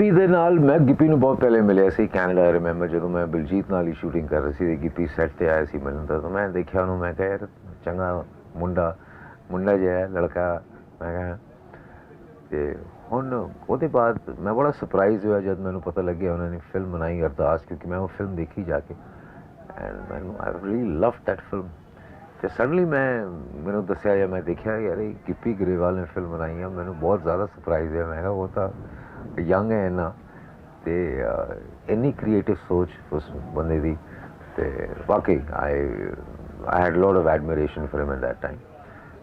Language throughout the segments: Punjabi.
ਗਿੱਪੀ ਦੇ ਨਾਲ ਮੈਂ ਗਿੱਪੀ ਨੂੰ ਬਹੁਤ ਪਹਿਲੇ ਮਿਲਿਆ ਸੀ ਕੈਨੇਡਾ ਰਿਮੈਂਬਰ ਜਦੋਂ ਮੈਂ ਬਲਜੀਤ ਨਾਲ ਹੀ ਸ਼ੂਟਿੰਗ ਕਰ ਰਹੀ ਸੀ ਤੇ ਗਿੱਪੀ ਸੈੱਟ ਤੇ ਆਇਆ ਸੀ ਮੈਨੂੰ ਤਾਂ ਮੈਂ ਦੇਖਿਆ ਉਹਨੂੰ, ਮੈਂ ਕਿਹਾ ਯਾਰ ਚੰਗਾ ਮੁੰਡਾ ਮੁੰਡਾ ਜਿਹਾ ਹੈ, ਲੜਕਾ, ਮੈਂ ਕਿਹਾ ਤੇ ਹੁਣ ਉਹਦੇ ਬਾਅਦ ਮੈਂ ਬੜਾ ਸਰਪ੍ਰਾਈਜ਼ ਹੋਇਆ ਜਦ ਮੈਨੂੰ ਪਤਾ ਲੱਗਿਆ ਉਹਨਾਂ ਨੇ ਫਿਲਮ ਬਣਾਈ ਅਰਦਾਸ, ਕਿਉਂਕਿ ਮੈਂ ਉਹ ਫਿਲਮ ਦੇਖੀ ਜਾ ਕੇ। ਐਂਡ ਮੈਨੂੰ I really love that film ਤੇ ਸਡਨਲੀ ਮੈਂ, ਮੈਨੂੰ ਦੱਸਿਆ ਜਾਂ ਮੈਂ ਦੇਖਿਆ, ਯਾਰ ਇਹ ਗਿੱਪੀ ਗਰੇਵਾਲ ਨੇ ਫਿਲਮ ਬਣਾਈ ਆ, ਮੈਨੂੰ ਬਹੁਤ ਜ਼ਿਆਦਾ ਸਰਪ੍ਰਾਈਜ਼ ਹੈ ਮੈਂ ਕਿਹਾ ਉਹ ਤਾਂ ਯੰਗ ਹੈ ਨਾ, ਤੇ ਇੰਨੀ ਕ੍ਰੀਏਟਿਵ ਸੋਚ ਉਸ ਬੰਦੇ ਦੀ, ਤੇ ਵਾਕਈ I I had lot of admiration for him at that time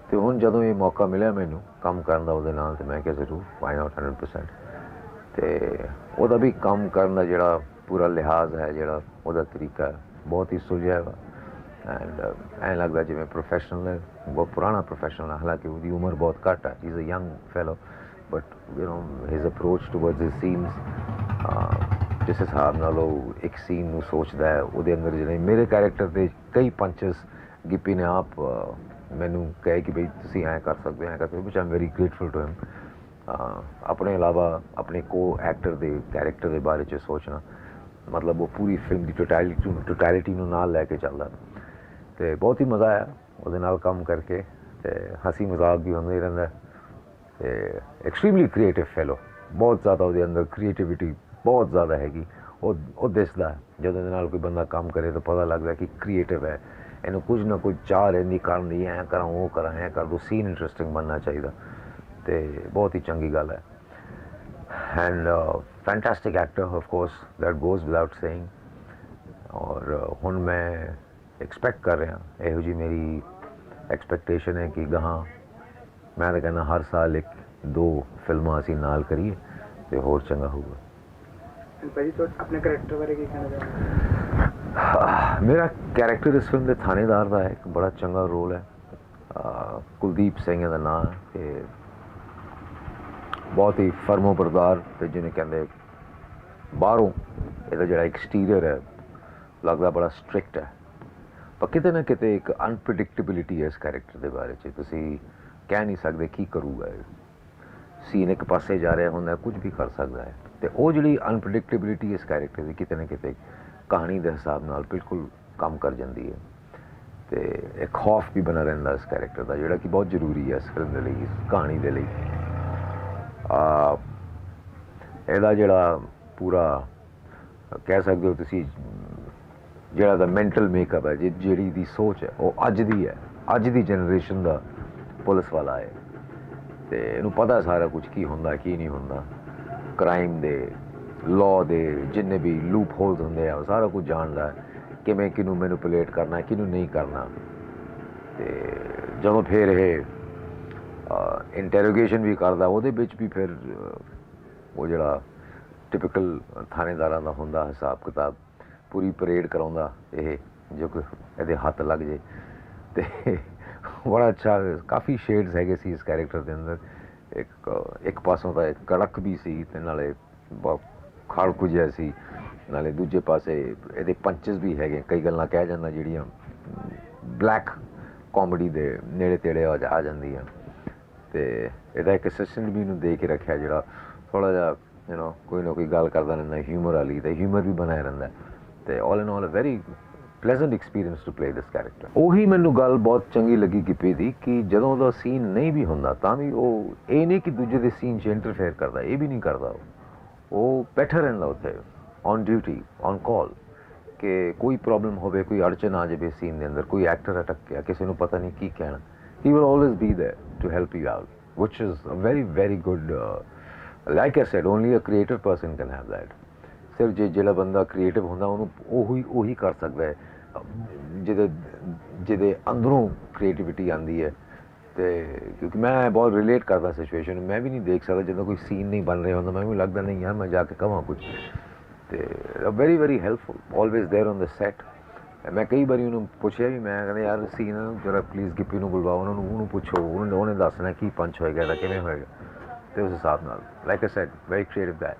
ਤੇ ਹੁਣ ਜਦੋਂ ਇਹ ਮੌਕਾ ਮਿਲਿਆ ਮੈਨੂੰ ਕੰਮ ਕਰਨ ਦਾ ਉਹਦੇ ਨਾਲ, ਤੇ ਮੈਂ ਕਿਹਾ ਜ਼ਰੂਰ ਵਾਈ ਨਾਟ 100% ਤੇ ਉਹਦਾ ਵੀ ਕੰਮ ਕਰਨ ਦਾ ਜਿਹੜਾ ਪੂਰਾ ਲਿਹਾਜ਼ ਹੈ, ਜਿਹੜਾ ਉਹਦਾ ਤਰੀਕਾ ਬਹੁਤ ਹੀ ਸੁਲਝਿਆ ਵਾ ਐਂਡ ਐਂ ਲੱਗਦਾ ਜਿਵੇਂ ਪ੍ਰੋਫੈਸ਼ਨਲ ਹੈ, ਬਹੁਤ ਪੁਰਾਣਾ ਪ੍ਰੋਫੈਸ਼ਨਲ ਹੈ, ਹਾਲਾਂਕਿ ਉਹਦੀ ਉਮਰ ਬਹੁਤ ਘੱਟ ਹੈ he is a young fellow but you know his approach towards his scenes ਜਿਸ ਹਿਸਾਬ ਨਾਲ ਉਹ ਇੱਕ ਸੀਨ ਨੂੰ ਸੋਚਦਾ ਹੈ ਉਹਦੇ ਅੰਦਰ ਜਿਹੜੇ ਮੇਰੇ ਕੈਰੈਕਟਰ 'ਤੇ ਕਈ ਪੰਚਸ ਗਿੱਪੀ ਨੇ ਆਪ ਮੈਨੂੰ ਕਹੇ ਕਿ ਬਈ ਤੁਸੀਂ ਐਂ ਕਰ ਸਕਦੇ ਹੋ ਐਂ ਕਰ ਸਕਦੇ ਹੋ ਵਿਚ I'm very grateful to him ਆਪਣੇ ਇਲਾਵਾ ਆਪਣੇ ਕੋ ਐਕਟਰ ਦੇ ਕੈਰੈਕਟਰ ਦੇ ਬਾਰੇ ਚ ਸੋਚਣਾ ਮਤਲਬ ਉਹ ਪੂਰੀ ਫਿਲਮ ਦੀ ਟੋਟੈਲਿਟੀ ਟੋਟੈਲਿਟੀ ਨੂੰ ਨਾਲ ਲੈ ਕੇ ਚੱਲਦਾ ਤੇ ਬਹੁਤ ਹੀ ਮਜ਼ਾ ਆਇਆ ਉਹਦੇ ਨਾਲ ਕੰਮ ਕਰਕੇ ਤੇ ਹਸੀ ਮਜ਼ਾਕ ਵੀ ਹੁੰਦਾ ਹੀ ਰਹਿੰਦਾ ਐਕਸਟ੍ਰੀਮਲੀ ਕ੍ਰੀਏਟਿਵ ਫੈਲੋ ਬਹੁਤ ਜ਼ਿਆਦਾ ਉਹਦੇ ਅੰਦਰ ਕ੍ਰੀਏਟੀਵਿਟੀ ਬਹੁਤ ਜ਼ਿਆਦਾ ਹੈਗੀ। ਉਹ ਉਹ ਦਿਸਦਾ, ਜਦੋਂ ਇਹਦੇ ਨਾਲ ਕੋਈ ਬੰਦਾ ਕੰਮ ਕਰੇ ਤਾਂ ਪਤਾ ਲੱਗਦਾ ਕਿ ਕ੍ਰੀਏਟਿਵ ਹੈ। ਇਹਨੂੰ ਕੁਝ ਨਾ ਕੁਝ ਚਾਹ ਰਹਿੰਦੀ ਕਰਨ ਦੀ, ਐਂ ਕਰਾਂ, ਉਹ ਕਰਾਂ, ਐਂ ਕਰ ਦੋ ਸੀਨ ਇੰਟਰਸਟਿੰਗ ਬਣਨਾ ਚਾਹੀਦਾ। ਤੇ ਬਹੁਤ ਹੀ ਚੰਗੀ ਗੱਲ ਹੈ। And fantastic actor of course that goes without saying ਔਰ ਹੁਣ ਮੈਂ ਐਕਸਪੈਕਟ ਕਰ ਰਿਹਾ, ਇਹੋ ਜੀ ਮੇਰੀ ਐਕਸਪੈਕਟੇਸ਼ਨ ਹੈ ਕਿ ਗਾਹਾਂ ਮੈਂ ਤਾਂ ਕਹਿੰਦਾ ਹਰ ਸਾਲ ਇੱਕ ਦੋ ਫਿਲਮਾਂ ਅਸੀਂ ਨਾਲ ਕਰੀਏ ਤੇ ਹੋਰ ਚੰਗਾ ਹੋਊਗਾ। ਭਾਜੀ ਆਪਣੇ ਕਰੈਕਟਰ ਬਾਰੇ ਕੀ ਕਹਿਣਾ ਚਾਹੁੰਦੇ ਮੇਰਾ ਕੈਰੈਕਟਰ ਇਸ ਫਿਲਮ ਦੇ ਥਾਣੇਦਾਰ ਦਾ ਹੈ ਇੱਕ ਬੜਾ ਚੰਗਾ ਰੋਲ ਹੈ। ਕੁਲਦੀਪ ਸਿੰਘ ਦਾ ਨਾਮ ਹੈ ਤੇ ਬਹੁਤ ਹੀ ਫਰਮੋ ਬਰਦਾਰ ਤੇ ਜਿਹਨੇ ਕਹਿੰਦੇ ਬਾਹਰੋਂ ਇਹਦਾ ਜਿਹੜਾ ਐਕਸਟੀਰੀਅਰ ਹੈ ਲੱਗਦਾ ਬੜਾ ਸਟ੍ਰਿਕਟ ਹੈ। ਪਰ ਕਿਤੇ ਨਾ ਕਿਤੇ ਇੱਕ ਅਨਪ੍ਰੈਡਿਕਟੇਬਿਲਿਟੀ ਹੈ ਇਸ ਕੈਰੈਕਟਰ ਦੇ ਬਾਰੇ ਚ। ਤੁਸੀਂ ਕਹਿ ਨਹੀਂ ਸਕਦੇ ਕੀ ਕਰੂਗਾ ਇਹ। ਸੀਨ ਇੱਕ ਪਾਸੇ ਜਾ ਰਿਹਾ ਹੁੰਦਾ, ਕੁਝ ਵੀ ਕਰ ਸਕਦਾ ਹੈ। ਤੇ ਉਹ ਜਿਹੜੀ ਅਨਪ੍ਰੈਡਿਕਟੇਬਿਲਿਟੀ ਇਸ ਕੈਰੈਕਟਰ ਦੀ ਕਿਤੇ ਨਾ ਕਿਤੇ ਕਹਾਣੀ ਦੇ ਹਿਸਾਬ ਨਾਲ ਬਿਲਕੁਲ ਕੰਮ ਕਰ ਜਾਂਦੀ ਹੈ। ਤੇ ਇੱਕ ਖੌਫ ਵੀ ਬਣਾ ਰਹਿੰਦਾ ਇਸ ਕੈਰੈਕਟਰ ਦਾ, ਜਿਹੜਾ ਕਿ ਬਹੁਤ ਜ਼ਰੂਰੀ ਹੈ ਇਸ ਫਿਲਮ ਦੇ ਲਈ, ਇਸ ਕਹਾਣੀ ਦੇ ਲਈ। ਆ, ਇਹਦਾ ਜਿਹੜਾ ਪੂਰਾ ਕਹਿ ਸਕਦੇ ਹੋ ਤੁਸੀਂ, ਜਿਹੜਾ ਦਾ ਮੈਂਟਲ ਮੇਕਅਪ ਹੈ, ਜਿ- ਜਿਹੜੀ ਦੀ ਸੋਚ ਹੈ, ਉਹ ਅੱਜ ਦੀ ਹੈ। ਅੱਜ ਦੀ ਜਨਰੇਸ਼ਨ ਦਾ ਪੁਲਿਸ ਵਾਲਾ ਹੈ। ਤੇ ਇਹਨੂੰ ਪਤਾ ਸਾਰਾ ਕੁਝ ਕੀ ਹੁੰਦਾ, ਕੀ ਨਹੀਂ ਹੁੰਦਾ। ਕ੍ਰਾਈਮ ਦੇ ਲਾਅ ਦੇ, ਜਿੰਨੇ ਵੀ ਲੂਪ ਹੋਲਸ ਹੁੰਦੇ ਆ, ਉਹ ਸਾਰਾ ਕੁਝ ਜਾਣਦਾ ਕਿਵੇਂ ਕਿਹਨੂੰ ਮੈਨੂਪੂਲੇਟ ਕਰਨਾ, ਕਿਹਨੂੰ ਨਹੀਂ ਕਰਨਾ। ਤੇ ਜਦੋਂ ਫਿਰ ਇਹ ਇੰਟਰੋਗੇਸ਼ਨ ਵੀ ਕਰਦਾ, ਉਹਦੇ ਵਿੱਚ ਵੀ ਫਿਰ ਉਹ ਜਿਹੜਾ ਟਿਪੀਕਲ ਥਾਣੇਦਾਰਾਂ ਦਾ ਹੁੰਦਾ, ਹਿਸਾਬ ਕਿਤਾਬ, ਪੂਰੀ ਪਰੇਡ ਕਰਾਉਂਦਾ ਇਹ, ਜੋ ਕਿ ਇਹਦੇ ਹੱਥ ਲੱਗ ਜੇ। ਤੇ ਬੜਾ ਅੱਛਾ, ਕਾਫੀ ਸ਼ੇਡਸ ਹੈਗੇ ਸੀ ਇਸ ਕੈਰੈਕਟਰ ਦੇ ਅੰਦਰ। ਇੱਕ ਇੱਕ ਪਾਸੋਂ ਤਾਂ ਇੱਕ ਕੜਕ ਵੀ ਸੀ ਤੇ ਨਾਲੇ ਬ- ਖੜਕੂ ਜਿਹਾ ਸੀ। ਨਾਲੇ ਦੂਜੇ ਪਾਸੇ ਇਹਦੇ ਪੰਚਸ ਵੀ ਹੈਗੇ, ਕਈ ਗੱਲਾਂ ਕਹਿ ਜਾਂਦਾ ਜਿਹੜੀਆਂ ਬਲੈਕ ਕਾਮੇਡੀ ਦੇ ਨੇੜੇ ਤੇੜੇ ਆ ਆ ਜਾਂਦੀਆਂ। ਤੇ ਇਹਦਾ ਇੱਕ ਅਸਿਸਟੈਂਟ ਵੀ ਨੂੰ ਦੇ ਕੇ ਰੱਖਿਆ ਜਿਹੜਾ ਥੋੜਾ ਜਿਹਾ ਯੂ نو ਕੋਈ ਨਾ ਕੋਈ ਗੱਲ ਕਰਦਾ ਰਹਿੰਦਾ ਹਿਊਮਰ ਵਾਲੀ, ਤੇ ਹਿਊਮਰ ਵੀ ਬਣਾਇਆ ਰਹਿੰਦਾ। ਤੇ all in all a very pleasant experience to play this character ਉਹੀ ਮੈਨੂੰ ਗੱਲ ਬਹੁਤ ਚੰਗੀ ਲੱਗੀ ਗਿੱਪੀ ਦੀ ਕਿ ਜਦੋਂ ਉਹਦਾ ਸੀਨ ਨਹੀਂ ਵੀ ਹੁੰਦਾ ਤਾਂ ਵੀ ਉਹ ਇਹ ਨਹੀਂ ਕਿ ਦੂਜੇ ਦੇ ਸੀਨ 'ਚ ਇੰਟਰਫੇਅਰ ਕਰਦਾ ਇਹ ਵੀ ਨਹੀਂ ਕਰਦਾ ਉਹ ਉਹ ਬੈਠਾ ਰਹਿੰਦਾ ਉੱਥੇ ਔਨ ਡਿਊਟੀ ਔਨ ਕਾਲ ਕਿ ਕੋਈ ਪ੍ਰੋਬਲਮ ਹੋਵੇ ਕੋਈ ਅੜਚਨ ਆ ਜਾਵੇ ਸੀਨ ਦੇ ਅੰਦਰ ਕੋਈ ਐਕਟਰ ਅਟਕ ਗਿਆ ਕਿਸੇ ਨੂੰ ਪਤਾ ਨਹੀਂ ਕੀ ਕਹਿਣਾ he will always be there to help you out which is a very very good uh, like i said only a creative person can have that ਸਿਰਫ ਜੇ ਜਿਹੜਾ ਬੰਦਾ ਕ੍ਰੀਏਟਿਵ ਹੁੰਦਾ ਉਹਨੂੰ ਉਹੀ ਉਹੀ ਕਰ ਸਕਦਾ ਹੈ ਅਹ ਜਿਹਦੇ ਜਿਹਦੇ ਅੰਦਰੋਂ ਕ੍ਰੀਏਟੀਵਿਟੀ ਆਂਦੀ ਹੈ ਤੇ ਕਿਉਂਕਿ ਮੈਂ ਬਹੁਤ ਰਿਲੇਟ ਕਰਦਾ ਸਿਚੁਏਸ਼ਨ ਮੈਂ ਵੀ ਨਹੀਂ ਦੇਖ ਸਕਦਾ ਜਦੋਂ ਕੋਈ ਸੀਨ ਨਹੀਂ ਬਣ ਰਿਹਾ ਹੁੰਦਾ ਮੈਨੂੰ ਲੱਗਦਾ ਨਹੀਂ ਯਾਰ ਮੈਂ ਜਾ ਕੇ ਕਹਾਂ ਕੁਝ ਤੇ very very helpful always there on the set ਮੈਂ ਕਈ ਵਾਰੀ ਉਹਨੂੰ ਪੁੱਛਿਆ ਵੀ ਮੈਂ ਕਹਿੰਦਾ ਯਾਰ ਸੀਨ ਜਰਾ ਪਲੀਜ਼ ਗਿੱਪੀ ਨੂੰ ਬੁਲਵਾਓ ਉਹਨਾਂ ਨੂੰ ਉਹਨੂੰ ਪੁੱਛੋ ਉਹਨੇ ਉਹਨੇ ਦੱਸਣਾ ਕੀ ਪੰਚ ਹੋਏਗਾ ਇਹਦਾ ਕਿਵੇਂ ਹੋਏਗਾ ਤੇ ਉਸ ਹਿਸਾਬ ਨਾਲ like I said very creative guy